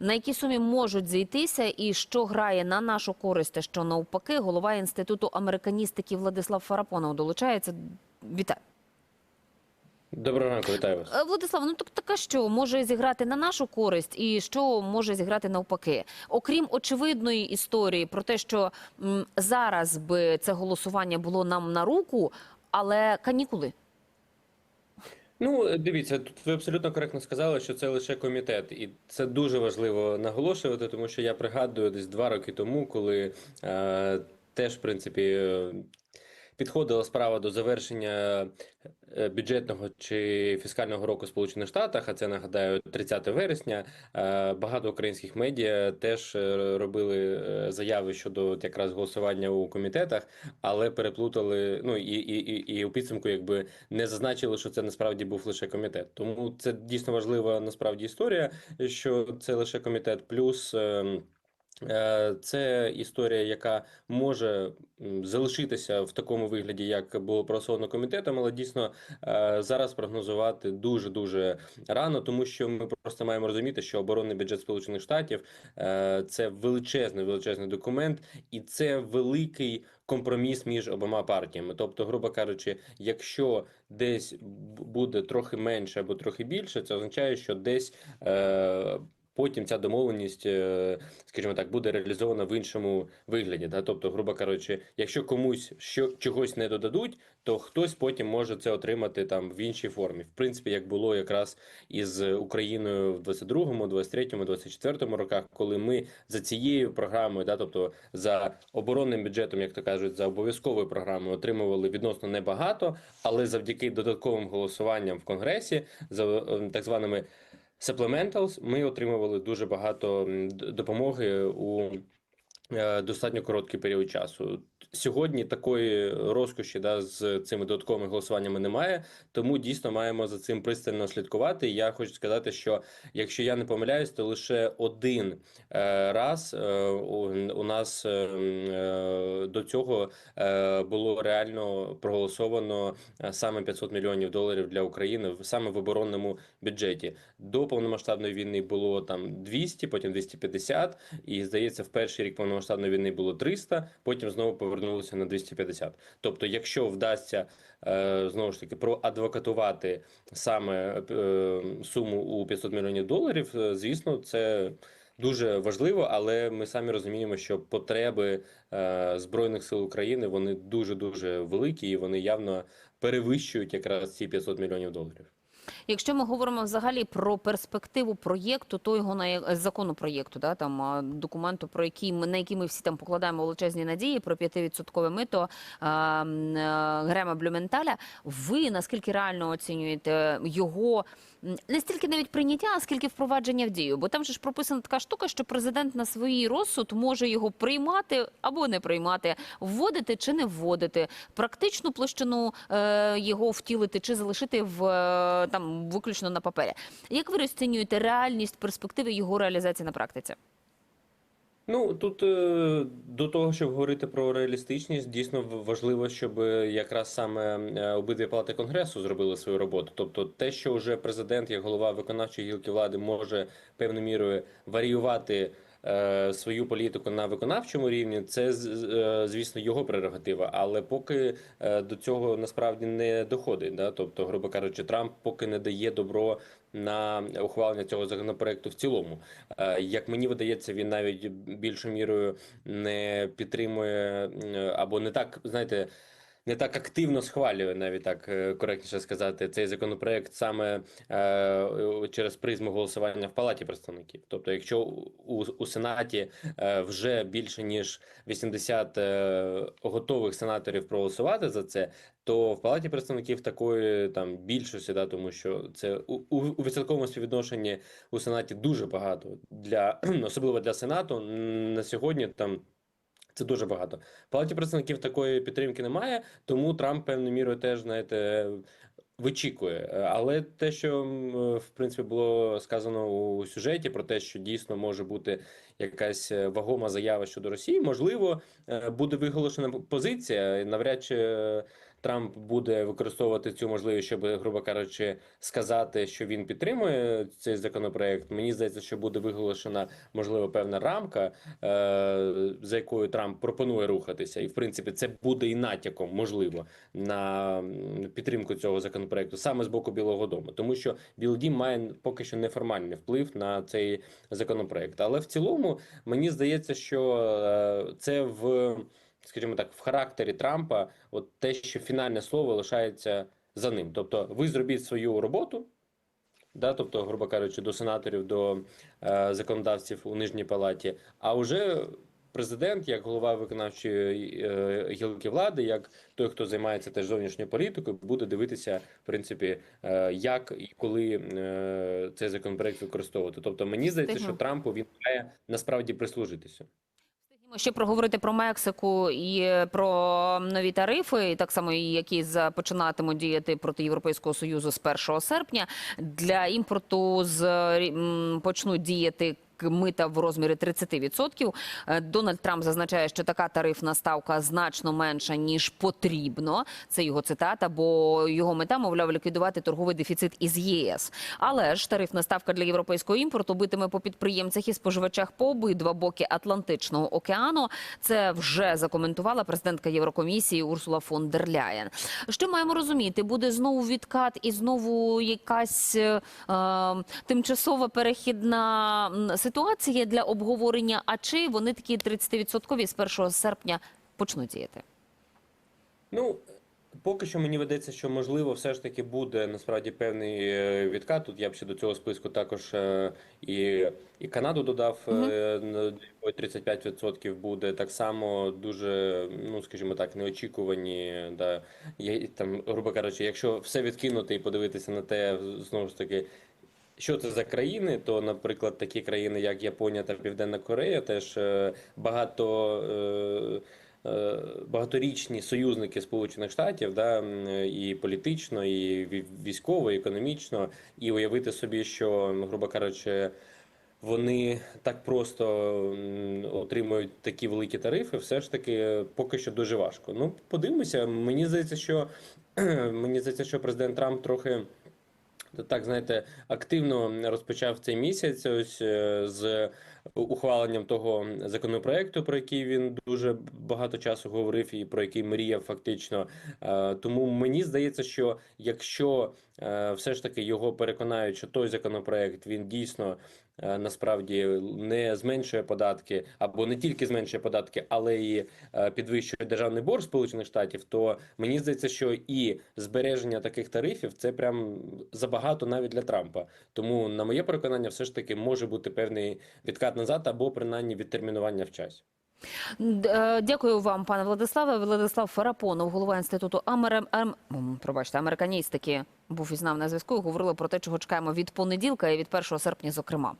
на якій сумі можуть зійтися, і що грає на нашу користь, що навпаки, голова інституту американістики Владислав Фарапонов долучається. Вітаю. Доброго ранку, вітаю вас. Е, Владислав, ну тобто таке що може зіграти на нашу користь, і що може зіграти навпаки, окрім очевидної історії про те, що м, зараз би це голосування було нам на руку, але канікули. Ну, дивіться, тут ви абсолютно коректно сказали, що це лише комітет, і це дуже важливо наголошувати, тому що я пригадую десь два роки тому, коли е, теж, в принципі, е, підходила справа до завершення е, бюджетного чи фіскального року в Сполучених Штатах, а це нагадаю 30 вересня. Е, багато українських медіа теж е, робили заяви щодо якраз голосування у комітетах, але переплутали. Ну і, і, і, і у підсумку, якби не зазначили, що це насправді був лише комітет. Тому це дійсно важлива насправді історія, що це лише комітет, плюс. Е, Це історія, яка може залишитися в такому вигляді, як було проголосовано комітетом, але дійсно е, зараз прогнозувати дуже дуже рано, тому що ми просто маємо розуміти, що оборонний бюджет Сполучених Штатів е, це величезний величезний документ, і це великий компроміс між обома партіями. Тобто, грубо кажучи, якщо десь буде трохи менше або трохи більше, це означає, що десь. Потім ця домовленість, е, скажімо так, буде реалізована в іншому вигляді. Да? Тобто, грубо кажучи, якщо комусь що чогось не додадуть, то хтось потім може це отримати там в іншій формі. В принципі, як було якраз із Україною в 22-му, 23-му, 24-му роках, коли ми за цією програмою, да, тобто за оборонним бюджетом, як то кажуть, за обов'язковою програмою отримували відносно небагато, але завдяки додатковим голосуванням в Конгресі за е, так званими Supplementals. Ми отримували дуже багато допомоги у достатньо короткий період часу. Сьогодні такої розкоші да, з цими додатковими голосуваннями немає, тому дійсно маємо за цим пристально слідкувати. Я хочу сказати, що якщо я не помиляюсь, то лише один е, раз е, у, у нас е, е, до цього е, було реально проголосовано е, саме 500 мільйонів доларів для України в- саме в оборонному бюджеті. До повномасштабної війни було там 200, потім 250, і здається, в перший рік повномасштабної війни було 300, потім знову повернулося на 250. Тобто, якщо вдасться е, знову ж таки проадвокатувати саме е, суму у 500 мільйонів доларів, е, звісно, це. Дуже важливо, але ми самі розуміємо, що потреби збройних сил України вони дуже дуже великі, і вони явно перевищують якраз ці 500 мільйонів доларів. Якщо ми говоримо взагалі про перспективу проєкту, то його на закону проєкту, да там документу, про який ми на який ми всі там покладаємо величезні надії про 5% мито а, м, Грема Блюменталя. Ви наскільки реально оцінюєте його не стільки навіть прийняття, а скільки впровадження в дію? Бо там же ж прописана така штука, що президент на свій розсуд може його приймати або не приймати, вводити чи не вводити, практичну площину е, його втілити чи залишити в е, там виключно на папері. Як ви розцінюєте реальність перспективи його реалізації на практиці? Ну тут е, до того, щоб говорити про реалістичність, дійсно важливо, щоб е, якраз саме е, обидві палати конгресу зробили свою роботу. Тобто, те, що вже президент, як голова виконавчої гілки влади, може певною мірою варіювати свою політику на виконавчому рівні, це е, звісно його прерогатива. Але поки е, до цього насправді не доходить. Да? Тобто, грубо кажучи, Трамп поки не дає добро на ухвалення цього законопроекту в цілому. Е, Як мені видається, він навіть більшою мірою не підтримує е, або не так, знаєте. Не так активно схвалює, навіть так е, коректніше сказати, цей законопроект саме е, через призму голосування в Палаті представників. Тобто, якщо у, у Сенаті е, вже більше ніж 80 е, готових сенаторів проголосувати за це, то в Палаті представників такої там більшості, да, тому що це у, у, відсотковому співвідношенні у Сенаті дуже багато для особливо для Сенату на сьогодні там. Це дуже багато. Палаті представників такої підтримки немає, тому Трамп певною мірою теж знаєте вичікує. Але те, що в принципі було сказано у сюжеті про те, що дійсно може бути якась е, вагома заява щодо Росії, можливо, е, буде виголошена позиція. Навряд чи е, Трамп буде використовувати цю можливість, щоб, грубо кажучи, сказати, що він підтримує цей законопроект. Мені здається, що буде виголошена можливо певна рамка, е, за якою Трамп пропонує рухатися, і в принципі це буде і натяком, можливо, на підтримку цього законопроекту саме з боку Білого Дому, тому що Білий Дім має поки що неформальний вплив на цей законопроект. Але в цілому мені здається, що е, це в скажімо так, в характері Трампа, от те, що фінальне слово лишається за ним. Тобто, ви зробіть свою роботу, да, тобто, грубо кажучи, до сенаторів, до е, законодавців у нижній палаті, а вже президент, як голова виконавчої е, гілки влади, як той, хто займається теж зовнішньою політикою, буде дивитися, в принципі, е, як і коли е, цей законопроект використовувати. Тобто, мені здається, що Трампу він має насправді прислужитися. Ще проговорити про Мексику і е, про нові тарифи, і так само які починатимуть діяти проти Європейського союзу з 1 серпня. Для імпорту з е, почнуть діяти. Мита в розмірі 30%. Е, Дональд Трамп зазначає, що така тарифна ставка значно менша ніж потрібно. Це його цитата, бо його мета, мовляв, ліквідувати торговий дефіцит із ЄС. Але ж тарифна ставка для європейського імпорту битиме по підприємцях і споживачах по обидва боки Атлантичного океану. Це вже закоментувала президентка Єврокомісії Урсула фон дер Ляєн. Що маємо розуміти? Буде знову відкат і знову якась е, е, тимчасова перехідна м, ситуація для обговорення. А чи вони такі 30% з 1 серпня почнуть діяти? Ну, поки що мені видається, що можливо, все ж таки буде насправді певний е, відкат. Тут я б ще до цього списку також е, і, і Канаду додав, е, на якої 35% буде. Так само дуже, ну скажімо так, неочікувані. Да, є, там, грубо кажучи, якщо все відкинути і подивитися на те, знову ж таки. Що це за країни? То, наприклад, такі країни, як Японія та Південна Корея, теж е, багато. е, е, Багаторічні союзники Сполучених Штатів, да, і політично, і військово, і економічно, і уявити собі, що, ну, грубо кажучи, вони так просто отримують такі великі тарифи, все ж таки поки що дуже важко. Ну, подивимося. Мені здається, що мені здається, що президент Трамп трохи. Так, знаєте, активно розпочав цей місяць ось е, з ухваленням того законопроекту, про який він дуже багато часу говорив і про який мріяв фактично. Е, Тому мені здається, що якщо е, все ж таки його переконають, що той законопроект він дійсно е, насправді не зменшує податки, або не тільки зменшує податки, але і підвищує державний борг Сполучених Штатів, то мені здається, що і збереження таких тарифів це прям забагато навіть для Трампа. Тому, на моє переконання, все ж таки може бути певний відкат назад або принаймні відтермінування в часі. Е, Дякую вам, пане Владиславе. Владислав Фарапонов, голова інституту Амер... Американістики, був із нами на зв'язку. і Говорили про те, чого чекаємо від понеділка і від 1 серпня, зокрема.